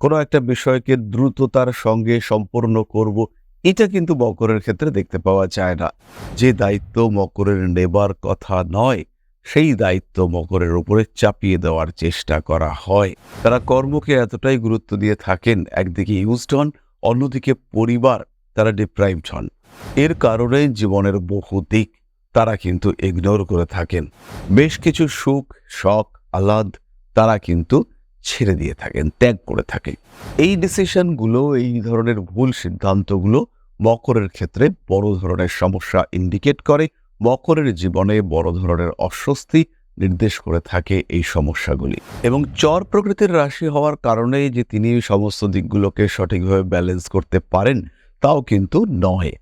কোনো একটা বিষয়কে দ্রুততার সঙ্গে সম্পূর্ণ করব, এটা কিন্তু মকরের ক্ষেত্রে দেখতে পাওয়া যায় না। যে দায়িত্ব মকরের নেবার কথা নয়, সেই দায়িত্ব মকরের উপরে চাপিয়ে দেওয়ার চেষ্টা করা হয়। তারা কর্মকে এতটাই গুরুত্ব দিয়ে থাকেন, একদিকে ইউজড হন, অন্যদিকে পরিবার, তারা ডিপ্রাইভড হন। এর কারণে জীবনের বহু দিক তারা কিন্তু ইগনোর করে থাকেন। বেশ কিছু সুখ, শখ, আহ্লাদ তারা কিন্তু ছেড়ে দিয়ে থাকেন, ত্যাগ করে থাকেন। এই ডিসিশনগুলো এই ধরনের ভুল সিদ্ধান্তগুলো মকরের ক্ষেত্রে বড় ধরনের সমস্যা ইন্ডিকেট করে। মকরের জীবনে বড় ধরনের অস্বস্তি নির্দেশ করে থাকে এই সমস্যাগুলি। এবং চর প্রকৃতির রাশি হওয়ার কারণে যে তিনি সমস্ত দিকগুলোকে সঠিকভাবে ব্যালেন্স করতে পারেন, তাও কিন্তু নয়।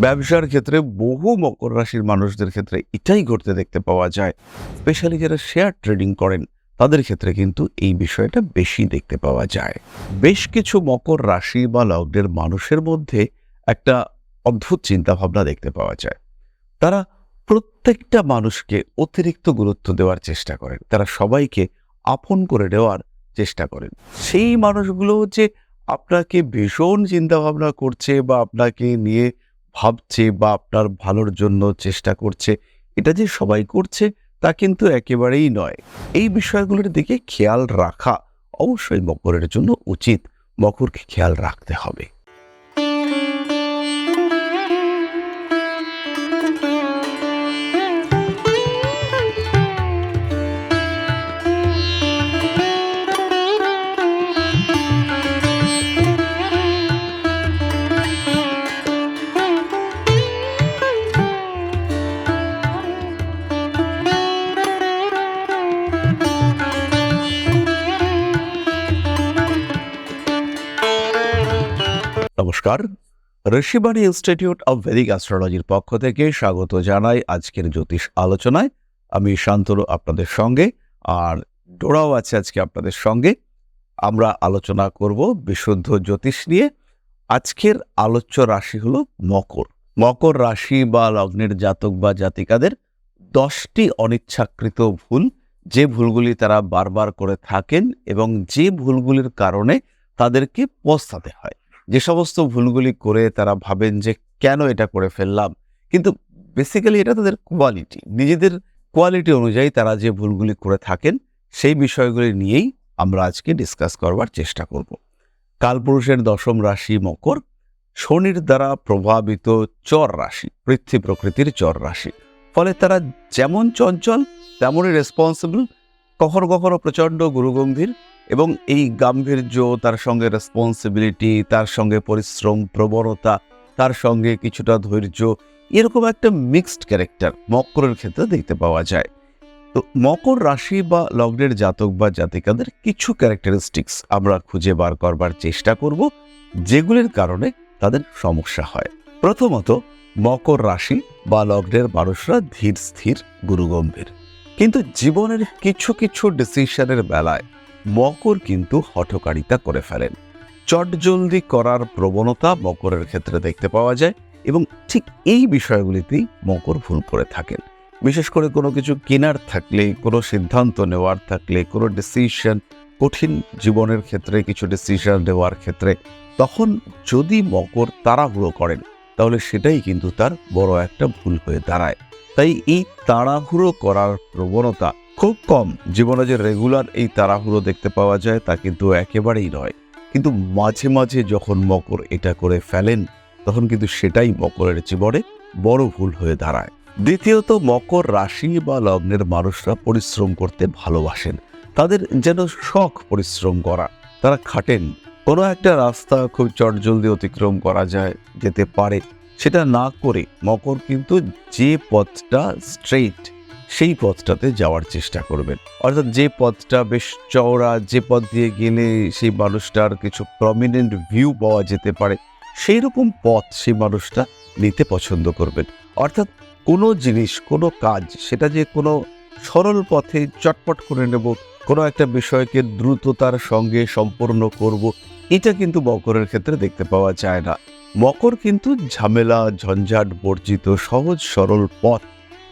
ব্যবসার ক্ষেত্রে বহু মকর রাশির মানুষদের ক্ষেত্রে এটাই ঘটতে দেখতে পাওয়া যায়। স্পেশালি যারা শেয়ার ট্রেডিং করেন তাদের ক্ষেত্রে কিন্তু এই বিষয়টা বেশি দেখতে পাওয়া যায়। বেশ কিছু মকর রাশি বা লগ্নের মানুষের মধ্যে একটা অদ্ভুত চিন্তাভাবনা দেখতে পাওয়া যায়। তারা প্রত্যেকটা মানুষকে অতিরিক্ত গুরুত্ব দেওয়ার চেষ্টা করেন। তারা সবাইকে আপন করে নেওয়ার চেষ্টা করেন। সেই মানুষগুলো যে আপনাকে ভীষণ চিন্তাভাবনা করছে বা আপনাকে নিয়ে ভাবছে বা আপনার ভালোর জন্য চেষ্টা করছে, এটা যে সবাই করছে তা কিন্তু একেবারেই নয়। এই বিষয়গুলোর দিকে খেয়াল রাখা অবশ্যই মকরের জন্য উচিত। মকরকে খেয়াল রাখতে হবে। নমস্কার। ঋষিবাণী ইনস্টিটিউট অব ভেদিক অ্যাস্ট্রোলজির পক্ষ থেকে স্বাগত জানাই আজকের জ্যোতিষ আলোচনায়। আমি শান্তনু আপনাদের সঙ্গে, আর ডোরাও আছে আজকে আপনাদের সঙ্গে। আমরা আলোচনা করব বিশুদ্ধ জ্যোতিষ নিয়ে। আজকের আলোচ্য রাশি হলো মকর। মকর রাশি বা লগ্নের জাতক বা জাতিকাদের দশটি অনিচ্ছাকৃত ভুল। যে ভুলগুলি তারা বারবার করে থাকেন এবং যে ভুলগুলির কারণে তাদেরকে পস্তাতে হয়। যে সমস্ত ভুলগুলি করে তারা ভাবেন যে, কেন এটা করে ফেললাম? কিন্তু বেসিক্যালি এটা তাদের কোয়ালিটি নিজেদের কোয়ালিটি অনুযায়ী তারা যে ভুলগুলি করে থাকেন, সেই বিষয়গুলি নিয়েই আমরা আজকে ডিসকাস করবার চেষ্টা করব। কালপুরুষের দশম রাশি মকর, শনির দ্বারা প্রভাবিত চর রাশি, পৃথ্বী প্রকৃতির চর রাশি। ফলে তারা যেমন চঞ্চল, তেমনই রেসপন্সিবল কখনো কখনো প্রচণ্ড গুরুগম্ভীর এবং এই গাম্ভীর্য, তার সঙ্গে রেসপন্সিবিলিটি তার সঙ্গে পরিশ্রম, প্রবণতা, তার সঙ্গে কিছুটা ধৈর্য, এরকম একটা মিক্সড ক্যারেক্টার মকরের ক্ষেত্রে দেখতে পাওয়া যায়। তো মকর রাশি বা লগ্নের জাতক বা জাতিকাদের কিছু ক্যারেক্টারিস্টিক্স আমরা খুঁজে বার করবার চেষ্টা করব, যেগুলির কারণে তাদের সমস্যা হয়। প্রথমত, মকর রাশি বা লগ্নের মানুষরা ধীর, স্থির, গুরুগম্ভীর। কিন্তু জীবনের কিছু কিছু ডিসিশনের বেলায় মকর কিন্তু হঠকারিতা করে ফেলেন। চটজলদি করার প্রবণতা মকরের ক্ষেত্রে দেখতে পাওয়া যায় এবং ঠিক এই বিষয়গুলিতেই মকর ভুল করে থাকেন। বিশেষ করে কোনো কিছু কেনার থাকলে, কোনো সিদ্ধান্ত নেওয়ার থাকলে, কোনো ডিসিশন কঠিন জীবনের ক্ষেত্রে, কিছু ডিসিশন নেওয়ার ক্ষেত্রে, তখন যদি মকর তাড়াহুড়ো করেন, তাহলে সেটাই কিন্তু তার বড় একটা ভুল হয়ে দাঁড়ায়। তাই এই তাড়াহুড়ো করার প্রবণতা খুব কম। জীবনে যে রেগুলার এই তাড়াহুড়ো দেখতে পাওয়া যায় তা কিন্তু একেবারেই নয়। কিন্তু মাঝে মাঝে যখন মকর এটা করে ফেলেন, তখন কিন্তু সেটাই মকরের জীবনে বড় ভুল হয়ে দাঁড়ায়। দ্বিতীয়ত, মকর রাশি বা লগ্নের মানুষরা পরিশ্রম করতে ভালোবাসেন। তাদের যেন শখ পরিশ্রম করা। তারা খাটেন। কোনো একটা রাস্তা খুব চটজলদি অতিক্রম করা যায়, যেতে পারে। সেটা না করে মকর কিন্তু যে পথটা স্ট্রেইট সেই পথটাতে যাওয়ার চেষ্টা করবেন। অর্থাৎ যে পথটা বেশ চওড়া, যে পথ দিয়ে গেলে সেই মানুষটার কিছু প্রমিনেন্ট ভিউ পাওয়া যেতে পারে সেই রকম পথ সেই মানুষটা নিতে পছন্দ করবেন। অর্থাৎ কোনো জিনিস, কোনো কাজ, সেটা যে কোনো সরল পথে চটপট করে নেব, কোনো একটা বিষয়কে দ্রুততার সঙ্গে সম্পূর্ণ করব, এটা কিন্তু মকরের ক্ষেত্রে দেখতে পাওয়া যায় না। মকর কিন্তু ঝামেলা, ঝঞ্ঝাট, বর্জিত, সহজ, সরল পথ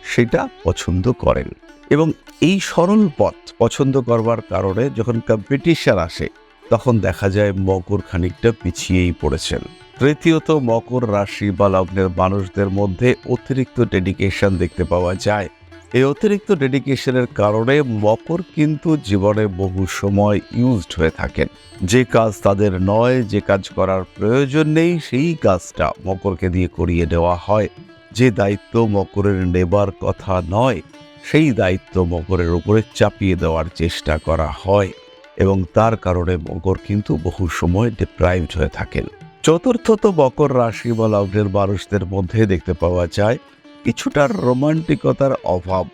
সেটা পছন্দ করেন। এবং এই সরল পথ পছন্দ করবার কারণে যখন কম্পিটিশন আসে, তখন দেখা যায় মকর খানিকটা পিছিয়েই পড়েছেন। তৃতীয়ত, মকর রাশি বা লগ্নের মানুষদের মধ্যে অতিরিক্ত ডেডিকেশন দেখতে পাওয়া যায়। এই অতিরিক্ত ডেডিকেশনের কারণে মকর কিন্তু জীবনে বহু সময় ইউজড হয়ে থাকেন। যে কাজ তাদের নয়, যে কাজ করার প্রয়োজন নেই, সেই কাজটা মকরকে দিয়ে করিয়ে দেওয়া হয়। যে দায়িত্ব মকরের নেবার কথা নয়, সেই দায়িত্ব মকরের উপরে চাপিয়ে দেওয়ার চেষ্টা করা হয় এবং তার কারণে মকর কিন্তু বহু সময় ডিপ্রাইভড হয়ে থাকেন। চতুর্থত মকর রাশি বা লগ্নের মানুষদের মধ্যে দেখতে পাওয়া যায় কিছুটা রোমান্টিকতার অভাব।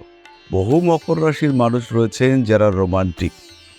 বহু মকর রাশির মানুষ রয়েছেন যারা রোমান্টিক,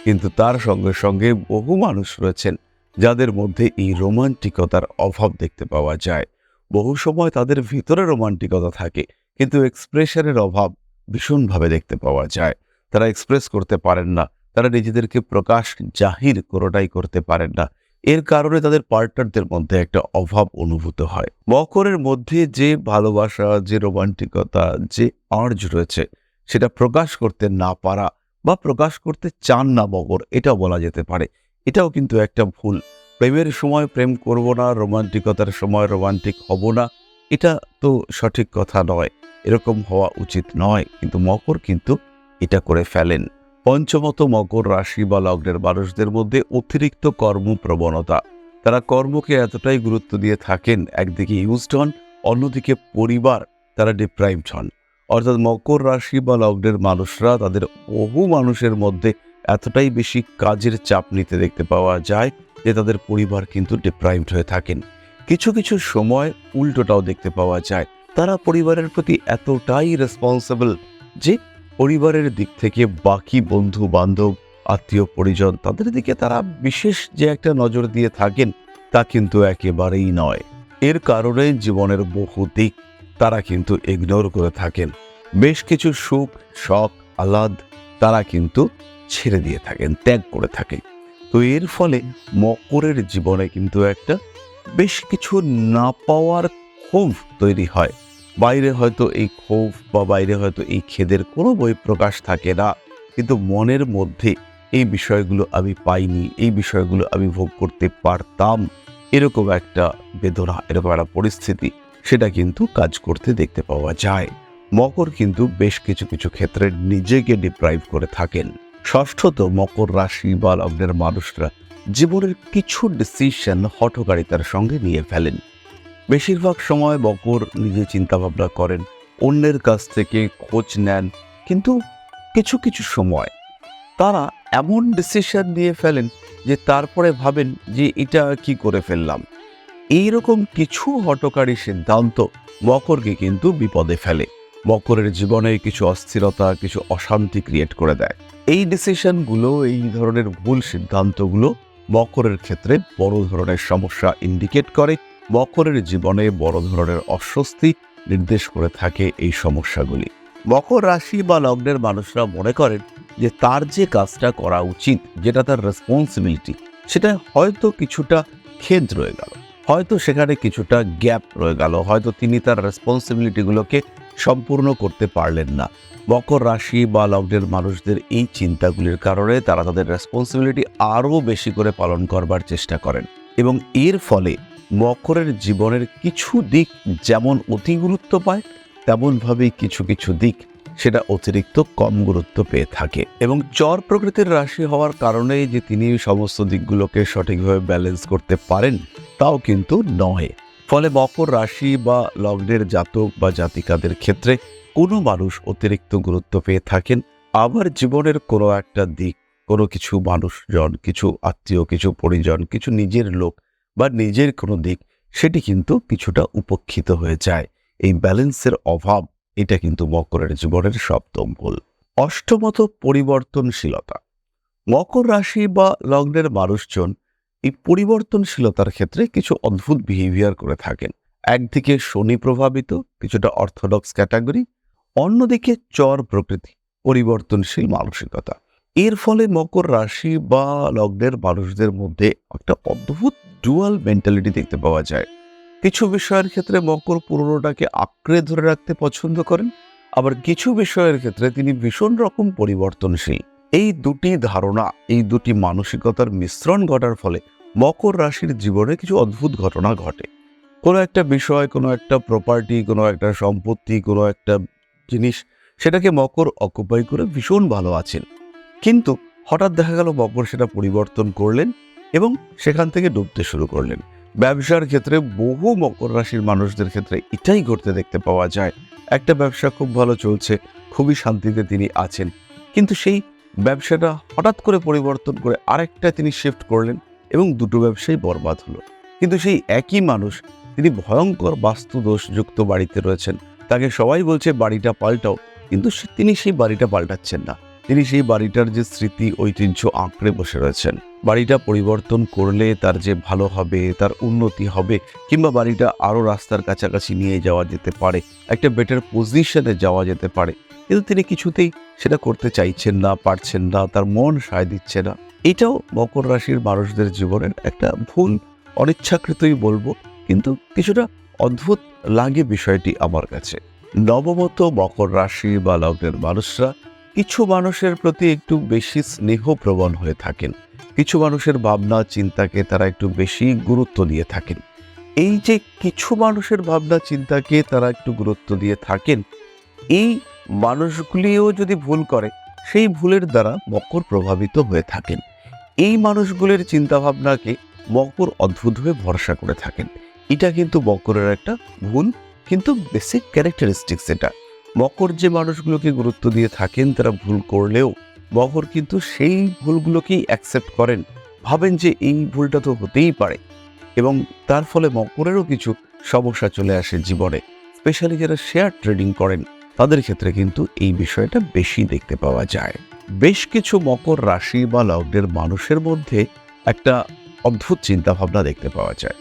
কিন্তু তার সঙ্গে সঙ্গে বহু মানুষ রয়েছেন যাদের মধ্যে এই রোমান্টিকতার অভাব দেখতে পাওয়া যায়। বহু সময় তাদের ভিতরে রোমান্টিকতা থাকে, কিন্তু এক্সপ্রেশনের অভাব ভীষণভাবে দেখতে পাওয়া যায়। তারা এক্সপ্রেস করতে পারেন না, তারা নিজেদেরকে প্রকাশ জাহির কোনোটাই করতে পারেন না। এর কারণে তাদের পার্টনারদের মধ্যে একটা অভাব অনুভূত হয়। মকরের মধ্যে যে ভালোবাসা, যে রোমান্টিকতা, যে আর্জ রয়েছে, সেটা প্রকাশ করতে না পারা বা প্রকাশ করতে চান না মকর, এটাও বলা যেতে পারে। এটাও কিন্তু একটা ভুল। প্রেমের সময় প্রেম করব না, রোমান্টিকতার সময় রোমান্টিক হব না, এটা তো সঠিক কথা নয়। এরকম হওয়া উচিত নয়, কিন্তু মকর কিন্তু এটা করে ফেলেন। পঞ্চমত মকর রাশি বা লগ্নের মানুষদের মধ্যে অতিরিক্ত কর্মপ্রবণতা। তারা কর্মকে এতটাই গুরুত্ব দিয়ে থাকেন, একদিকে ইউজড হন অন্যদিকে পরিবার, তারা ডিপ্রাইভড হন। অর্থাৎ মকর রাশি বা লগ্নের মানুষরা তাদের বহু মানুষের মধ্যে এতটাই বেশি কাজের চাপ নিতে দেখতে পাওয়া যায় যে তাদের পরিবার কিন্তু ডিপ্রাইভড হয়ে থাকেন। কিছু কিছু সময় উল্টোটাও দেখতে পাওয়া যায়। তারা পরিবারের প্রতি এতটাই রেসপন্সিবল যে পরিবারের দিক থেকে বাকি বন্ধু, বান্ধব, আত্মীয়, পরিজন তাদের দিকে তারা বিশেষ যে একটা নজর দিয়ে থাকেন তা কিন্তু একেবারেই নয়। এর কারণে জীবনের বহু দিক তারা কিন্তু ইগনোর করে থাকেন। বেশ কিছু সুখ, শখ, আহ্লাদ তারা কিন্তু ছেড়ে দিয়ে থাকেন, ত্যাগ করে থাকেন। তো এর ফলে মকরের জীবনে কিন্তু একটা বেশ কিছু না পাওয়ার ক্ষোভ তৈরি হয়। বাইরে হয়তো এই ক্ষোভ বা বাইরে হয়তো এই খেদের কোনো বই প্রকাশ থাকে না। কিন্তু মনের মধ্যে এই বিষয়গুলো আমি পাইনি, এই বিষয়গুলো আমি ভোগ করতে পারতাম। এরকম একটা বেদনা, এরকম একটা পরিস্থিতি, সেটা কিন্তু কাজ করতে দেখতে পাওয়া যায়। মকর কিন্তু বেশ কিছু কিছু ক্ষেত্রে নিজেকে ডিপ্রাইভ করে থাকেন। ষষ্ঠত মকর রাশি বা লগ্নের মানুষরা জীবনের কিছু ডিসিশন হঠকারিতার সঙ্গে নিয়ে ফেলেন। বেশিরভাগ সময় মকর নিজে চিন্তাভাবনা করেন, অন্যের কাছ থেকে খোঁজ নেন, কিন্তু কিছু কিছু সময় তারা এমন ডিসিশন নিয়ে ফেলেন যে তারপরে ভাবেন যে এটা কি করে ফেললাম। এইরকম কিছু হটকারী সিদ্ধান্ত মকরকে কিন্তু বিপদে ফেলে। মকরের জীবনে কিছু অস্থিরতা, কিছু অশান্তি ক্রিয়েট করে দেয়। এই ডিসিশনগুলো এই ধরনের ভুল সিদ্ধান্তগুলো মকরের ক্ষেত্রে বড় ধরনের সমস্যা ইন্ডিকেট করে। মকরের জীবনে বড় ধরনের অস্বস্তি নির্দেশ করে থাকে এই সমস্যাগুলি। মকর রাশি বা লগ্নের মানুষরা মনে করেন যে তার যে কাজটা করা উচিত, যেটা তার রেসপন্সিবিলিটি সেটা হয়তো কিছুটা খেদ রয়ে গেল। হয়তো সেখানে কিছুটা গ্যাপ রয়ে গেল। হয়তো তিনি তার রেসপন্সিবিলিটিগুলোকে সম্পূর্ণ করতে পারলেন না। মকর রাশি বা লগ্নের মানুষদের এই চিন্তাগুলির কারণে তারা তাদের রেসপন্সিবিলিটি আরও বেশি করে পালন করবার চেষ্টা করেন এবং এর ফলে মকরের জীবনের কিছু দিক যেমন অতি গুরুত্ব পায়, তেমনভাবেই কিছু কিছু দিক সেটা অতিরিক্ত কম গুরুত্ব পেয়ে থাকে এবং চর প্রকৃতির রাশি হওয়ার কারণে যে তিনি সমস্ত দিকগুলোকে সঠিকভাবে ব্যালেন্স করতে পারেন, তাও কিন্তু নয়। ফলে মকর রাশি বা লগ্নের জাতক বা জাতিকাদের ক্ষেত্রে কোনো মানুষ অতিরিক্ত গুরুত্ব পেয়ে থাকেন। আবার জীবনের কোনো একটা দিক, কোনো কিছু মানুষজন, কিছু আত্মীয়, কিছু পরিজন, কিছু নিজের লোক বা নিজের কোনো দিক, সেটি কিন্তু কিছুটা উপেক্ষিত হয়ে যায়। এই ব্যালেন্সের অভাব, এটা কিন্তু মকরের জীবনের সপ্তম ভুল অষ্টমত পরিবর্তনশীলতা। মকর রাশি বা লগ্নের মানুষজন এই পরিবর্তনশীলতার ক্ষেত্রে কিছু অদ্ভুত বিহেভিয়ার করে থাকেন। একদিকে শনি প্রভাবিত, কিছুটা অর্থোডক্স ক্যাটাগরি অন্যদিকে চর প্রকৃতি, পরিবর্তনশীল মানসিকতা। এর ফলে মকর রাশি বা লগ্নের মানুষদের মধ্যে একটা অদ্ভুত ডুয়াল মেন্টালিটি দেখতে পাওয়া যায়। কিছু বিষয়ের ক্ষেত্রে মকর পুরনোটাকে আঁকড়ে ধরে রাখতে পছন্দ করেন, আবার কিছু বিষয়ের ক্ষেত্রে তিনি ভীষণ রকম পরিবর্তনশীল। এই দুটি ধারণা, এই দুটি মানসিকতার মিশ্রণ ঘটার ফলে মকর রাশির জীবনে কিছু অদ্ভুত ঘটনা ঘটে। কোনো একটা বিষয়, কোনো একটা প্রপার্টি কোনো একটা সম্পত্তি, কোনো একটা জিনিস সেটাকে মকর অকুপাই করে ভীষণ ভালো আছেন। কিন্তু হঠাৎ দেখা গেল মকর সেটা পরিবর্তন করলেন এবং সেখান থেকে ডুবতে শুরু করলেন। ব্যবসার ক্ষেত্রে বহু মকর রাশির মানুষদের ক্ষেত্রে এটাই ঘটতে দেখতে পাওয়া যায়। একটা ব্যবসা খুব ভালো চলছে, খুবই শান্তিতে তিনি আছেন। কিন্তু সেই ব্যবসাটা হঠাৎ করে পরিবর্তন করে আরেকটা তিনি শিফট করলেন এবং দুটো ব্যবসাই বরবাদ হলো। কিন্তু সেই একই মানুষ, তিনি ভয়ঙ্কর বাস্তু দোষযুক্ত বাড়িতে রয়েছেন। তাকে সবাই বলছে, বাড়িটা পাল্টাও। কিন্তু তিনি সেই বাড়িটা পাল্টাচ্ছেন না। তিনি সেই বাড়িটার যে স্মৃতি, ঐতিহ্য আঁকড়ে বসে রয়েছেন। বাড়িটা পরিবর্তন করলে তার যে ভালো হবে, তার উন্নতি হবে, কিংবা বাড়িটা আরও রাস্তার কাছাকাছি নিয়ে যাওয়া যেতে পারে, একটা বেটার পজিশনে যাওয়া যেতে পারে। কিন্তু তিনি কিছুতেই সেটা করতে চাইছেন না, পারছেন না, তার মন সায় দিচ্ছে না। এটাও মকর রাশির মানুষদের জীবনের একটা ভুল, অনিচ্ছাকৃতই বলব, কিন্তু কিছুটা অদ্ভুত লাগে বিষয়টি আমার কাছে। নবমত মকর রাশি বা লগ্নের মানুষরা কিছু মানুষের প্রতি একটু বেশি স্নেহপ্রবণ হয়ে থাকেন। কিছু মানুষের ভাবনা, চিন্তাকে তারা একটু বেশি গুরুত্ব দিয়ে থাকেন। এই যে কিছু মানুষের ভাবনা, চিন্তাকে তারা একটু গুরুত্ব দিয়ে থাকেন, এই মানুষগুলিও যদি ভুল করে, সেই ভুলের দ্বারা মকর প্রভাবিত হয়ে থাকেন। এই মানুষগুলির চিন্তাভাবনাকে মকর অদ্ভুতভাবে ভরসা করে থাকেন। এটা কিন্তু মকরের একটা ভুল, কিন্তু বেসিক ক্যারেক্টারিস্টিক্স এটা। মকর যে মানুষগুলোকে গুরুত্ব দিয়ে থাকেন, তারা ভুল করলেও মকর কিন্তু সেই ভুলগুলোকেই অ্যাকসেপ্ট করেন। ভাবেন যে এই ভুলটা তো হতেই পারে এবং তার ফলে মকরেরও কিছু সমস্যা চলে আসে জীবনে স্পেশালি যারা শেয়ার ট্রেডিং করেন। তাদের ক্ষেত্রে কিন্তু এই বিষয়টা বেশি দেখতে পাওয়া যায়। বেশ কিছু মকর রাশি বা লগ্নের মানুষের মধ্যে একটা অদ্ভুত চিন্তাভাবনা দেখতে পাওয়া যায়।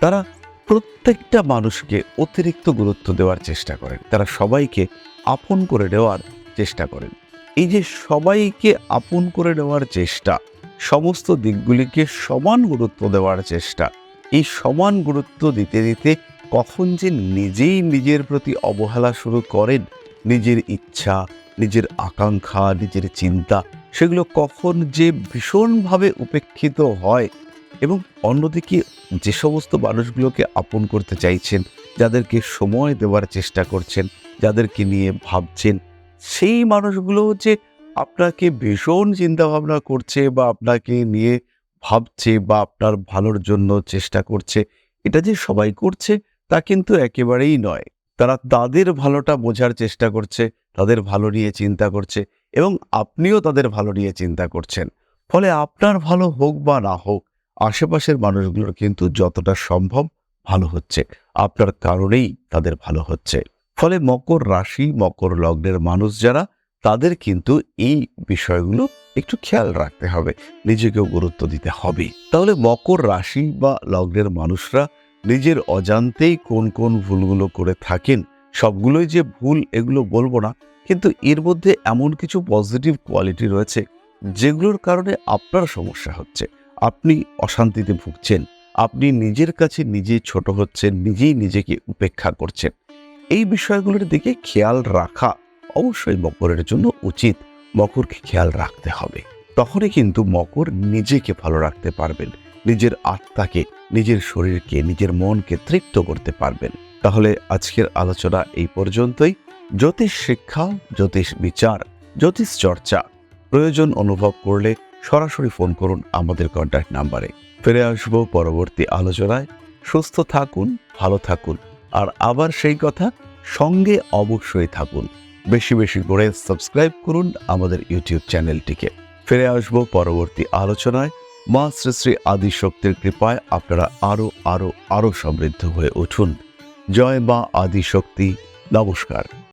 তারা প্রত্যেকটা মানুষকে অতিরিক্ত গুরুত্ব দেওয়ার চেষ্টা করেন। তারা সবাইকে আপন করে নেওয়ার চেষ্টা করেন। এই যে সবাইকে আপন করে নেওয়ার চেষ্টা, সমস্ত দিকগুলিকে সমান গুরুত্ব দেওয়ার চেষ্টা, এই সমান গুরুত্ব দিতে দিতে কখন যে নিজেই নিজের প্রতি অবহেলা শুরু করেন, নিজের ইচ্ছা, নিজের আকাঙ্ক্ষা, নিজের চিন্তা, সেগুলো কখন যে ভীষণভাবে উপেক্ষিত হয় এবং অন্যদিকে যে সমস্ত মানুষগুলোকে আপন করতে চাইছেন, যাদেরকে সময় দেওয়ার চেষ্টা করছেন, যাদেরকে নিয়ে ভাবছেন, সেই মানুষগুলো যে আপনাকে ভীষণ চিন্তাভাবনা করছে বা আপনাকে নিয়ে ভাবছে বা আপনার ভালোর জন্য চেষ্টা করছে, এটা যে সবাই করছে তা কিন্তু একেবারেই নয়। তারা তাদের ভালোটা বোঝার চেষ্টা করছে, তাদের ভালো নিয়ে চিন্তা করছে এবং আপনিও তাদের ভালো নিয়ে চিন্তা করছেন। ফলে আপনার ভালো হোক বা না হোক, আশেপাশের মানুষগুলোর কিন্তু যতটা সম্ভব ভালো হচ্ছে। আপনার কারণেই তাদের ভালো হচ্ছে। ফলে মকর রাশি, মকর লগ্নের মানুষ যারা, তাদের কিন্তু এই বিষয়গুলো একটু খেয়াল রাখতে হবে। নিজেকেও গুরুত্ব দিতে হবে। তাহলে মকর রাশি বা লগ্নের মানুষরা নিজের অজান্তেই কোন কোন ভুলগুলো করে থাকেন, সবগুলোই যে ভুল এগুলো বলব না, কিন্তু এর মধ্যে এমন কিছু পজিটিভ কোয়ালিটি রয়েছে, যেগুলোর কারণে আপনার সমস্যা হচ্ছে। আপনি অশান্তিতে ভুগছেন, আপনি নিজের কাছে নিজে ছোট হচ্ছেন, নিজেই নিজেকে উপেক্ষা করছেন। এই বিষয়গুলোর দিকে খেয়াল রাখা অবশ্যই মকরের জন্য উচিত। মকরকে খেয়াল রাখতে হবে। তখনই কিন্তু মকর নিজেকে ভালো রাখতে পারবেন। নিজের আত্মাকে, নিজের শরীরকে, নিজের মনকে তৃপ্ত করতে পারবেন। তাহলে আজকের আলোচনা এই পর্যন্তই। জ্যোতিষ শিক্ষা, জ্যোতিষ বিচার, জ্যোতিষ চর্চা। প্রয়োজন অনুভব করলে সরাসরি ফোন করুন আমাদের কন্ট্যাক্ট নাম্বারে। ফিরে আসব পরবর্তী আলোচনায়। সুস্থ থাকুন, ভালো থাকুন। আর আবার সেই কথা, সঙ্গে অবশ্যই থাকুন। বেশি বেশি করে সাবস্ক্রাইব করুন আমাদের ইউটিউব চ্যানেলটিকে। ফিরে আসব পরবর্তী আলোচনায়। মা শ্রী শ্রী আদিশক্তির কৃপায় আপনারা আরও আরও আরও সমৃদ্ধ হয়ে উঠুন। জয় মা আদিশক্তি। নমস্কার।